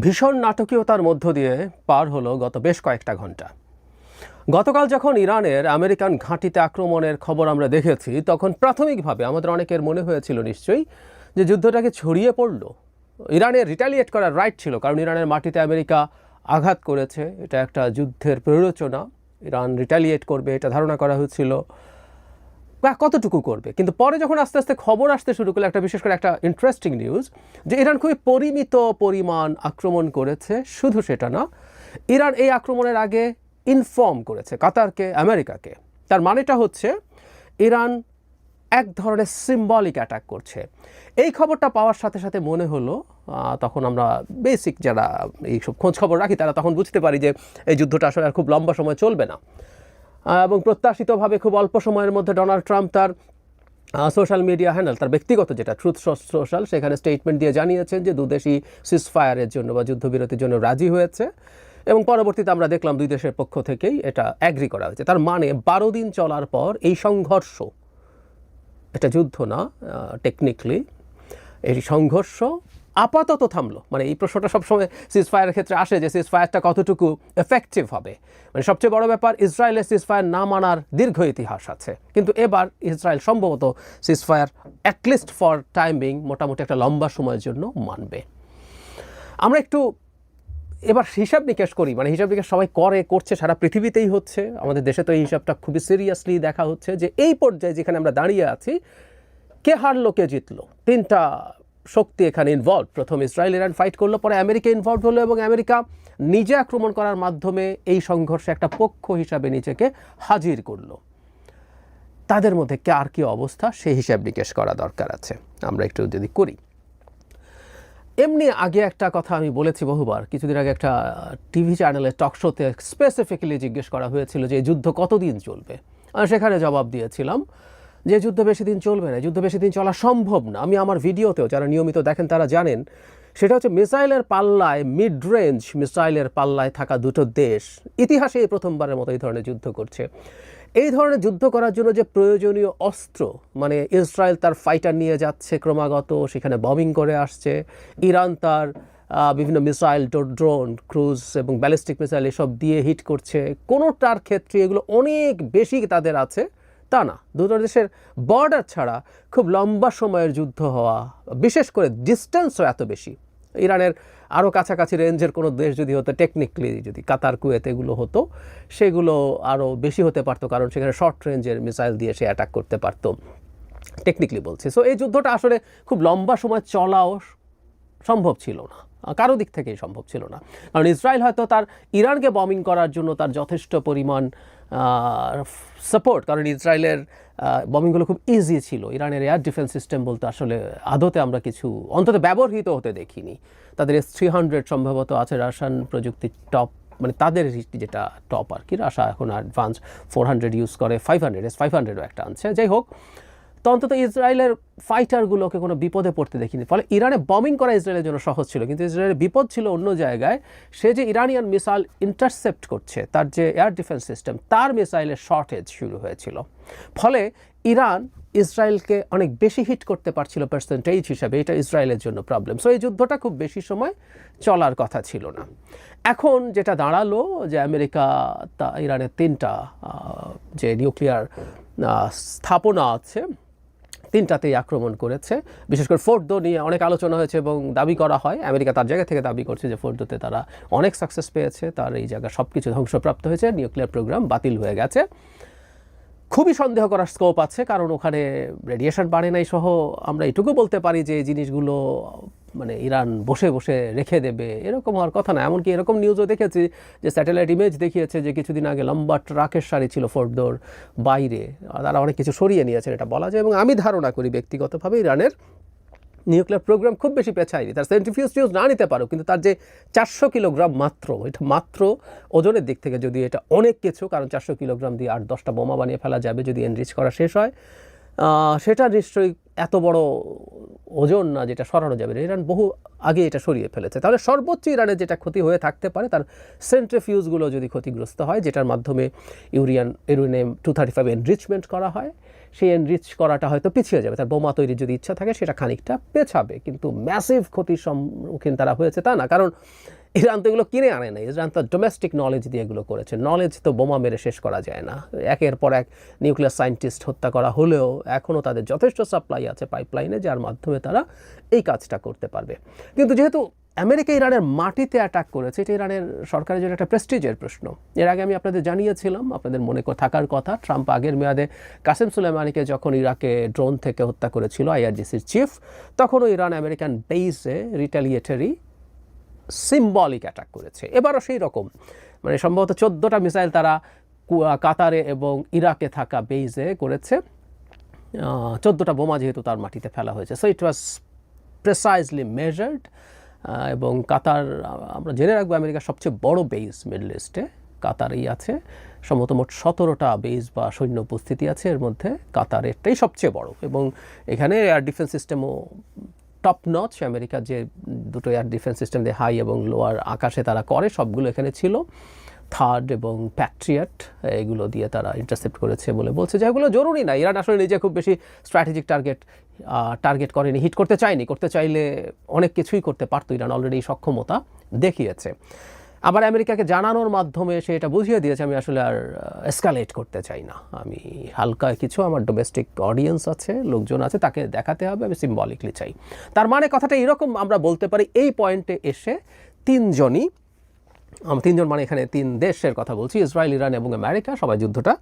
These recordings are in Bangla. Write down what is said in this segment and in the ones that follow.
ভীষণ নাটকীয়তার মধ্য দিয়ে পার হলো গত বেশ কয়েকটা ঘণ্টা গতকাল যখন ইরানের আমেরিকান ঘাঁটিতে আক্রমণের খবর আমরা দেখেছি, তখন প্রাথমিকভাবে আমাদের অনেকের মনে হয়েছিল নিশ্চয়ই যে যুদ্ধটাকে ছড়িয়ে পড়ল। ইরানের রিটালিয়েট করার রাইট ছিল, কারণ ইরানের মাটিতে আমেরিকা আঘাত করেছে। এটা একটা যুদ্ধের প্ররোচনা। ইরান রিটালিয়েট করবে, এটা ধারণা করা হয়েছিল কতটুকু করবে? কিন্তু পরে যখন আস্তে আস্তে খবর আসতে শুরু করল, একটা বিশেষ করে একটা ইন্টারেস্টিং নিউজ যে ইরান খুবই পরিমিত পরিমাণ আক্রমণ করেছে। শুধু সেটা না, ইরান এই আক্রমণের আগে ইনফর্ম করেছে কাতারকে, আমেরিকাকে। তার মানেটা হচ্ছে, ইরান এক ধরনের সিম্বলিক অ্যাটাক করছে। এই খবরটা পাওয়ার সাথে সাথে মনে হলো তখন আমরা বেসিক যারা এইসব খোঁজ খবর রাখি, তারা তখন বুঝতে পারি যে এই যুদ্ধটা আসলে আর খুব লম্বা সময় চলবে না। এবং প্রত্যাশিতভাবে খুব অল্প সময়ের মধ্যে ডোনাল্ড ট্রাম্প তার সোশ্যাল মিডিয়া হ্যান্ডেল, তার ব্যক্তিগত যেটা ট্রুথ সোশ্যাল সেখানে স্টেটমেন্ট দিয়ে জানিয়েছেন যে দুদেশই সিসফায়ারের জন্য বা যুদ্ধবিরতির জন্য রাজি হয়েছে। এবং পরবর্তীতে আমরা দেখলাম দুই দেশের পক্ষ থেকেই এটা অ্যাগ্রি করা হয়েছে। তার মানে বারো দিন চলার পর এই সংঘর্ষ, এটা যুদ্ধ না টেকনিক্যালি এই সংঘর্ষ আপাতত থামলো। মানে এই প্রশ্নটা সবসময় সিজফায়ারের ক্ষেত্রে আসে যে সিজফায়ারটা কতটুকু এফেক্টিভ হবে। মানে সবচেয়ে বড় ব্যাপার ইসরায়েলের সিজফায়ার না মানার দীর্ঘ ইতিহাস আছে। কিন্তু এবার ইসরায়েল সম্ভবত সিজফায়ার অ্যাটলিস্ট ফর টাইমিং মোটামুটি একটা লম্বা সময়ের জন্য মানবে। আমরা একটু এবার হিসাব নিকাশ করি। মানে হিসাব নিকাশ সবাই করে, করছে, সারা পৃথিবীতেই হচ্ছে। আমাদের দেশে তো এই হিসাবটা খুবই সিরিয়াসলি দেখা হচ্ছে যে এই পর্যায়ে যেখানে আমরা দাঁড়িয়ে আছি, কে হারলো, কে জিতলো? তিনটা শক্তি এখানে ইনভলভ প্রথম ইসরায়েল ইরান ফাইট করল, পরে আমেরিকা ইনভলভ হলো এবং আমেরিকা নিজে আক্রমণ করার মাধ্যমে এই সংঘর্ষে একটা পক্ষ হিসাবে নিজেকে হাজির করল। তাদের মধ্যে কার কী অবস্থা সেই হিসাব নিকেশ করা দরকার আছে। আমরা একটু যদি করি। এমনি আগে একটা কথা আমি বলেছি বহুবার, কিছুদিন আগে একটা টিভি চ্যানেলে টক শোতে স্পেসিফিক্যালি জিজ্ঞেস করা হয়েছিল যে যুদ্ধ কতদিন চলবে? সেখানে জবাব দিয়েছিলাম যে যুদ্ধ বেশি দিন চলবে না, যুদ্ধ বেশি দিন চলা সম্ভব না। আমি আমার ভিডিওতেও যারা নিয়মিত দেখেন তারা জানেন, সেটা হচ্ছে মিসাইলের পাল্লায় মিড রেঞ্জ মিসাইলের পাল্লায় থাকা দুটো দেশ ইতিহাসে এই প্রথমবারের মতো এই ধরনের যুদ্ধ করছে। এই ধরনের যুদ্ধ করার জন্য যে প্রয়োজনীয় অস্ত্র মানে ইসরায়েল তার ফাইটার নিয়ে যাচ্ছে ক্রমাগত, সেখানে বমিং করে আসছে, ইরান তার বিভিন্ন মিসাইল ড্রোন ক্রুজ এবং ব্যালিস্টিক মিসাইল এসব দিয়ে হিট করছে। কোনোটার ক্ষেত্রে এগুলো অনেক বেশি তাদের আছে। তা না, দুটো দেশের বর্ডার ছাড়া খুব লম্বা সময়ের যুদ্ধ হওয়া, বিশেষ করে ডিস্টেন্সও এত বেশি। ইরানের আরও কাছাকাছি রেঞ্জের কোনো দেশ যদি হতো টেকনিক্যালি যদি কাতার, কুয়েত এগুলো হতো, সেগুলো আরও বেশি হতে পারতো, কারণ সেখানে শর্ট রেঞ্জের মিসাইল দিয়ে সে অ্যাটাক করতে পারতো টেকনিক্যালি বলছে। সো এই যুদ্ধটা আসলে খুব লম্বা সময় চলাও সম্ভব ছিল না। কারও দিক থেকেই সম্ভব ছিল না। কারণ ইসরায়েল হয়তো তার ইরানকে বমিং করার জন্য তার যথেষ্ট পরিমাণ সাপোর্ট কারণ ইসরায়েলের বমিংগুলো খুব ইজি ছিল। ইরানের এয়ার ডিফেন্স সিস্টেম বলতে আসলে আদতে আমরা কিছু অন্তত ব্যবহৃত হতে দেখিনি। তাদের এস থ্রি হান্ড্রেড সম্ভবত আছে রাশিয়ান প্রযুক্তির টপ মানে তাদের যেটা টপ আর কি। রাশা এখন অ্যাডভান্স ফোর হান্ড্রেড ইউজ করে ফাইভ হান্ড্রেড এস ফাইভ হান্ড্রেডও একটা আনছে। যাই হোক তো অন্তত ইসরায়েলের ফাইটারগুলোকে কোনো বিপদে পড়তে দেখিনি। ফলে ইরানে বমিং করা ইসরায়েলের জন্য সহজ ছিল, কিন্তু ইসরায়েলের বিপদ ছিল অন্য জায়গায়। সে যে ইরানিয়ান মিসাইল ইন্টারসেপ্ট করছে, তার যে এয়ার ডিফেন্স সিস্টেম তার মিসাইলের শর্টেজ শুরু হয়েছিল। ফলে ইরান ইসরায়েলকে অনেক বেশি হিট করতে পারছিল পার্সেন্টেজ হিসাবে, এটা ইসরায়েলের জন্য প্রবলেম সো এই যুদ্ধটা খুব বেশি সময় চলার কথা ছিল না। এখন যেটা দাঁড়াল যে আমেরিকা, তা ইরানের তিনটা যে নিউক্লিয়ার স্থাপনা আছে তিনটাতেই আক্রমণ করেছে। বিশেষ করে ফোর্দো নিয়ে অনেক আলোচনা হয়েছে এবং দাবি করা হয়, আমেরিকা তার জায়গা থেকে দাবি করছে যে ফোর্দোতে তারা অনেক সাকসেস পেয়েছে, তার এই জায়গা সব কিছু ধ্বংসপ্রাপ্ত হয়েছে নিউক্লিয়ার প্রোগ্রাম বাতিল হয়ে গেছে। খুবই সন্দেহ করার স্কোপ আছে, কারণ ওখানে রেডিয়েশন বাড়ে নাই সহ, আমরা এটুকু বলতে পারি যে এই জিনিসগুলো মানে ইরান বসে বসে রেখে দেবে, এরকম হওয়ার কথা না। এমনকি এরকম নিউজও দেখেছি যে স্যাটেলাইট ইমেজ দেখিয়েছে যে কিছুদিন আগে লম্বা ট্রাকের সারি ছিল ফোর্দোর বাইরে। তারা অনেক কিছু সরিয়ে নিয়েছেন, এটা বলা যায়। এবং আমি ধারণা করি ব্যক্তিগতভাবে ইরানের নিউক্লিয়ার প্রোগ্রাম খুব বেশি পেছায়নি। তার সেন্ট্রিফিউজ টিউজ না নিতে পারো কিন্তু তার যে চারশো কিলোগ্রাম মাত্র, এটা মাত্র ওজনের দিক থেকে যদি এটা অনেক কিছু, কারণ চারশো কিলোগ্রাম দিয়ে আট দশটা বোমা বানিয়ে ফেলা যাবে, যদি এনরিচ করা শেষ হয় সেটা নিশ্চয়ই এত বড় ওজন না যেটা সরানো যাবে না। ইরান বহু আগে এটা সরিয়ে ফেলেছে। তাহলে সর্বোচ্চ ইরানের যেটা ক্ষতি হয়ে থাকতে পারে, তার সেন্ট্রিফিউজগুলো যদি ক্ষতিগ্রস্ত হয়, যেটার মাধ্যমে ইউরিয়ান uranium two thirty five enrichment করা হয়, সেই এনরিচ করাটা হয়তো পিছিয়ে যাবে। তার বোমা তৈরির যদি ইচ্ছা থাকে, সেটা খানিকটা পেছাবে। কিন্তু ম্যাসিভ ক্ষতির সম্মুখীন তারা হয়েছে তা না। কারণ ইরান তো এগুলো কিনে আনে না ইরান তো ডোমেস্টিক নলেজ দিয়ে এগুলো করেছে। নলেজ তো বোমা মেরে শেষ করা যায় না। একের পর এক নিউক্লিয়ার সায়েন্টিস্ট হত্যা করা হলেও এখনও তাদের যথেষ্ট সাপ্লাই আছে পাইপলাইনে যার মাধ্যমে তারা এই কাজটা করতে পারবে। কিন্তু যেহেতু আমেরিকা ইরানের মাটিতে অ্যাটাক করেছে, এটা ইরানের সরকারের জন্য একটা প্রেস্টিজের প্রশ্ন। এর আগে আমি আপনাদের জানিয়েছিলাম, আপনাদের মনে থাকার কথা, ট্রাম্প আগের মেয়াদে কাসেম সুলেমানিকে যখন ইরাকে ড্রোন থেকে হত্যা করেছিল আইআরজিসির চিফ তখনও ইরান আমেরিকান বেইসে রিটালিয়েটারি সিম্বলিক অ্যাটাক করেছে। এবারও সেই রকম। মানে সম্ভবত চোদ্দোটা মিসাইল তারা কাতারে এবং ইরাকে থাকা বেইজে করেছে। চোদ্দোটা বোমা যেহেতু তার মাটিতে ফেলা হয়েছে। So it was precisely measured এবং কাতার আমরা জেনে রাখব আমেরিকার সবচেয়ে বড় বেইজ মিডল ইস্টে কাতারেই আছে। সম্ভবত মোট সতেরোটা বেইজ বা সৈন্য উপস্থিতি আছে। এর মধ্যে কাতারেরটাই সবচেয়ে বড়। এবং এখানে এয়ার ডিফেন্স সিস্টেমও টপ নচ আমেরিকার যে দুটো এয়ার ডিফেন্স সিস্টেম দিয়ে হাই এবং লোয়ার আকাশে তারা করে, সবগুলো এখানে ছিল। থার্ড এবং প্যাট্রিয়াট এগুলো দিয়ে তারা ইন্টারসেপ্ট করেছে বলে বলছে, যে এগুলো জরুরি না। ইরান আসলে নিজে খুব বেশি স্ট্র্যাটেজিক টার্গেট টার্গেট করেনি হিট করতে চায়নি। করতে চাইলে অনেক কিছুই করতে পারতো ইরান অলরেডি সক্ষমতা দেখিয়েছে। আবার আমেরিকাকে জানানোর মাধ্যমে সে এটা বুঝিয়ে দিয়েছে, আমি আসলে আর এসকালেট করতে চাই না। আমি হালকা কিছু, আমার ডোমেস্টিক অডিয়েন্স আছে, লোকজন আছে, তাকে দেখাতে হবে, আমি সিম্বলিকলি চাই। তার মানে কথাটা এরকম আমরা বলতে পারি, এই পয়েন্টে এসে তিনজনই তিনজন মানে এখানে তিন দেশের কথা বলছি, ইসরায়েল, ইরান এবং আমেরিকা, সবাই যুদ্ধটা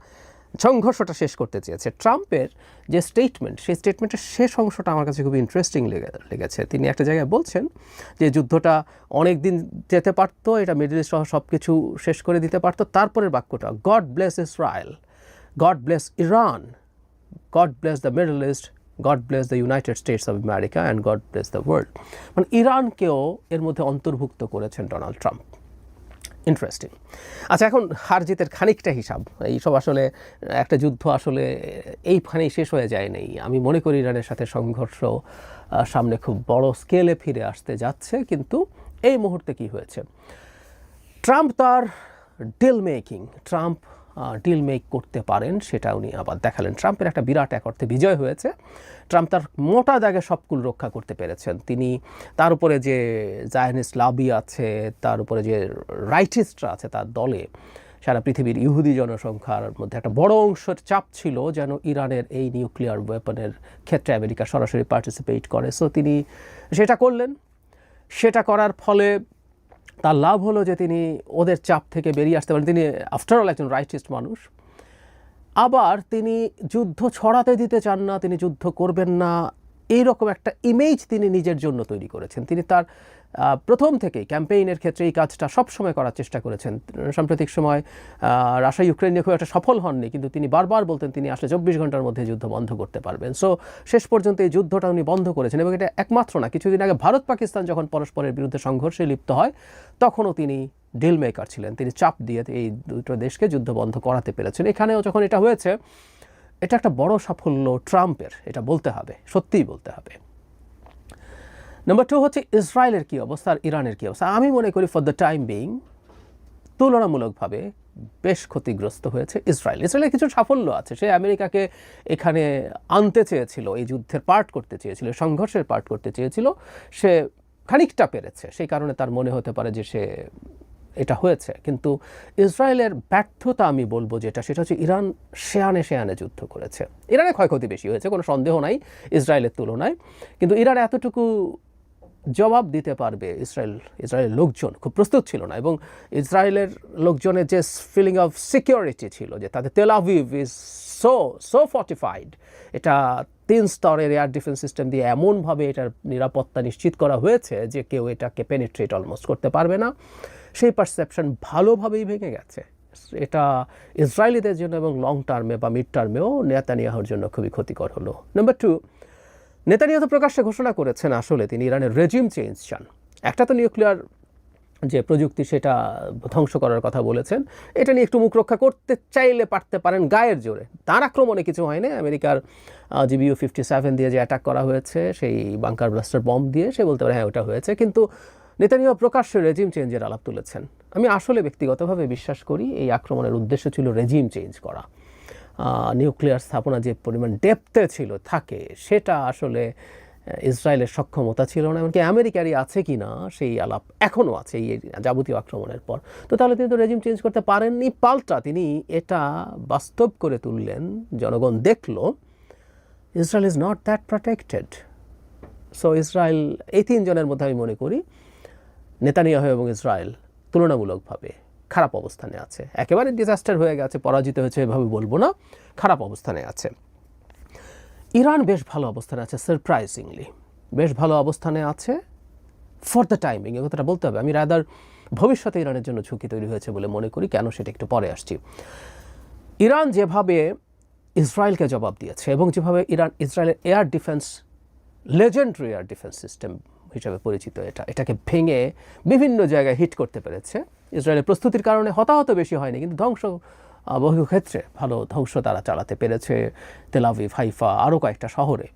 সংঘর্ষটা শেষ করতে চেয়েছে। ট্রাম্পের যে স্টেটমেন্ট সেই স্টেটমেন্টের শেষ অংশটা আমার কাছে খুব ইন্টারেস্টিং লেগে, লেগেছে। তিনি একটা জায়গায় বলছেন যে যুদ্ধটা অনেক দিন যেতে পারতো, এটা মিডল ইস্ট সহ সব কিছু শেষ করে দিতে পারতো। তারপরের বাক্যটা God bless Israel God bless Iran God bless the Middle East God bless the United States of America and God bless the world মানে ইরানকেও এর মধ্যে অন্তর্ভুক্ত করেছেন ডোনাল্ড ট্রাম্প। ইন্টারেস্টিং আচ্ছা এখন হার জিতের খানিকটা হিসাব। এইসব আসলে, একটা যুদ্ধ আসলে এইখানেই শেষ হয়ে যায় নেই আমি মনে করি ইরানের সাথে সংঘর্ষ সামনে খুব বড় স্কেলে ফিরে আসতে যাচ্ছে, কিন্তু এই মুহূর্তে কি হয়েছে? ট্রাম্প তার deal making Trump deal make করতে পারেন, সেটা উনি আবার দেখালেন। ট্রাম্পের একটা বিরাট এক অর্থে বিজয় হয়েছে। ট্রাম্প তার মোটা দাগে সবকুল রক্ষা করতে পেরেছেন। তিনি তার উপরে যে জায়নিস্ট লাবি আছে, তার উপরে যে রাইটিস্টরা আছে, তার দলে সারা পৃথিবীর ইহুদি জনসংখ্যার মধ্যে একটা বড় অংশের চাপ ছিল যেন ইরানের এই নিউক্লিয়ার ওয়েপনের ক্ষেত্রে আমেরিকা সরাসরি পার্টিসিপেট করে। সো তিনি সেটা করলেন। সেটা করার ফলে তার লাভ হলো যে তিনি ওদের চাপ থেকে বেরিয়ে আসতে পারেন। তিনি আফটার অল একজন রাইটিস্ট মানুষ। আবার তিনি যুদ্ধ ছড়াতে দিতে চান না, তিনি যুদ্ধ করবেন না। এইরকম একটা ইমেজ তিনি নিজের জন্য তৈরি করেছেন। তিনি তার প্রথম থেকেই ক্যাম্পেইনের ক্ষেত্রে এই কাজটা সবসময় করার চেষ্টা করেছেন। সাম্প্রতিক সময় রাশিয়া ইউক্রেন নিয়ে খুব একটা সফল হননি, কিন্তু তিনি বারবার বলতেন তিনি আসলে চব্বিশ ঘণ্টার মধ্যে যুদ্ধ বন্ধ করতে পারবেন। সো শেষ পর্যন্ত এই যুদ্ধটা উনি বন্ধ করেছেন এবং এটা একমাত্র না, কিছুদিন আগে ভারত পাকিস্তান যখন পরস্পরের বিরুদ্ধে সংঘর্ষে লিপ্ত হয়, তখনও তিনি ডিল মেকার ছিলেন। তিনি চাপ দিয়ে এই দুটো দেশকে যুদ্ধ বন্ধ করাতে পেরেছেন। এখানেও যখন এটা হয়েছে, এটা একটা বড় সাফল্য ট্রাম্পের, এটা বলতে হবে, সত্যিই বলতে হবে। নাম্বার টু হচ্ছে ইসরায়েলের কী অবস্থা আর ইরানের কী অবস্থা? আমি মনে করি ফর দ্য টাইম বিং তুলনামূলকভাবে বেশ ক্ষতিগ্রস্ত হয়েছে ইসরায়েল। ইসরায়েলের কিছু সাফল্য আছে। সে আমেরিকাকে এখানে আনতে চেয়েছিল, এই যুদ্ধের পার্ট করতে চেয়েছিল, সংঘর্ষের পার্ট করতে চেয়েছিল। সে খানিকটা পেরেছে, সেই কারণে তার মনে হতে পারে যে সে এটা হয়েছে। কিন্তু ইসরায়েলের ব্যর্থতা আমি বলব যেটা, সেটা হচ্ছে ইরান শেয়ানে শেয়ানে যুদ্ধ করেছে। ইরানে ক্ষয়ক্ষতি বেশি হয়েছে, কোনো সন্দেহ নাই ইসরায়েলের তুলনায়। কিন্তু ইরান এতটুকু জবাব দিতে পারবে ইসরায়েল, ইসরায়েলের লোকজন। খুব প্রস্তুত ছিল না এবং ইসরায়েলের লোকজনের যে ফিলিং অফ সিকিউরিটি ছিল, যে তাদের Tel Aviv is so so fortified এটা তিন স্তরের এয়ার ডিফেন্স সিস্টেম দিয়ে এমনভাবে এটার নিরাপত্তা নিশ্চিত করা হয়েছে যে কেউ এটাকে পেনিট্রেট অলমোস্ট করতে পারবে না। সেই পারসেপশন ভালোভাবেই ভেঙে গেছে। এটা ইসরায়েলিদের জন্য এবং লং টার্মে বা মিড টার্মেও নেতানিয়াহুর জন্য খুবই ক্ষতিকর হলো। নাম্বার টু নেতানিয়াহু প্রকাশ্যে ঘোষণা করেছেন আসলে তিনি ইরানের রেজিম চেঞ্জ চান। একটা তো নিউক্লিয়ার যে প্রযুক্তি সেটা ধ্বংস করার কথা বলেছেন, এটা নিয়ে একটু মুখ রক্ষা করতে চাইলে পারতে পারেন গায়ের জোরে। তার আক্রমণে কিছু হয়নি, আমেরিকার জিবিও ফিফটি সেভেন দিয়ে যে অ্যাটাক করা হয়েছে, সেই বাংকার ব্লাস্টার বম্ব দিয়ে সে বলতে পারে হ্যাঁ ওটা হয়েছে। কিন্তু নেতানিয়াহু প্রকাশ্যে রেজিম চেঞ্জের আলাপ তুলেছেন। আমি আসলে ব্যক্তিগতভাবে বিশ্বাস করি, এই আক্রমণের উদ্দেশ্য ছিল রেজিম চেঞ্জ করা। নিউক্লিয়ার স্থাপনা যে পরিমাণ ডেপতে ছিল থাকে, সেটা আসলে ইসরায়েলের সক্ষমতা ছিল না, এমনকি আমেরিকারই আছে কি না, সেই আলাপ এখনও আছে এই যাবতীয় আক্রমণের পর। তো তাহলে তিনি তো রেজিম চেঞ্জ করতে পারেননি, পাল্টা তিনি এটা বাস্তব করে তুললেন, জনগণ দেখল Israel is not that protected so Israel এই তিনজনের মধ্যে আমি মনে করি, নেতানিয়াহু এবং ইসরায়েল তুলনামূলকভাবে খারাপ অবস্থানে আছে। একেবারে ডিজাস্টার হয়ে গেছে, পরাজিত হয়েছে, এভাবে বলব না। খারাপ অবস্থানে আছে। ইরান বেশ ভালো অবস্থানে আছে সারপ্রাইজিংলি বেশ ভালো অবস্থানে আছে ফর দ্য টাইমিং এ কথাটা বলতে হবে। আমি রাদার ভবিষ্যতে ইরানের জন্য ঝুঁকি তৈরি হয়েছে বলে মনে করি, কেন সেটা একটু পরে আসছি। ইরান যেভাবে ইসরায়েলকে জবাব দিয়েছে এবং যেভাবে ইরান, ইসরায়েলের air defence legendary air defence system হিসাবে পরিচিত এটা, এটাকে ভেঙে বিভিন্ন জায়গায় হিট করতে পেরেছে। ইসরায়েলের প্রস্তুতির কারণে হতাহত বেশি হয়নি, কিন্তু ধ্বংস বহু ক্ষেত্রে ভালো ধ্বংস তারা চালাতে পেরেছে তেলাভিভ হাইফা আরও কয়েকটা শহরে।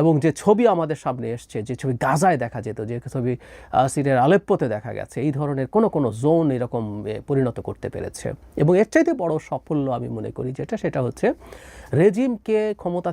এবং যে ছবি আমাদের সামনে এসছে, যে ছবি গাজায় দেখা যেত, যে ছবি সিরিয়ার আলেপ্পোতে দেখা গেছে, এই ধরনের কোনো কোনো জোন এরকম পরিণত করতে পেরেছে। এবং এর চাইতে বড় সাফল্য আমি মনে করি যেটা, সেটা হচ্ছে রেজিমকে ক্ষমতা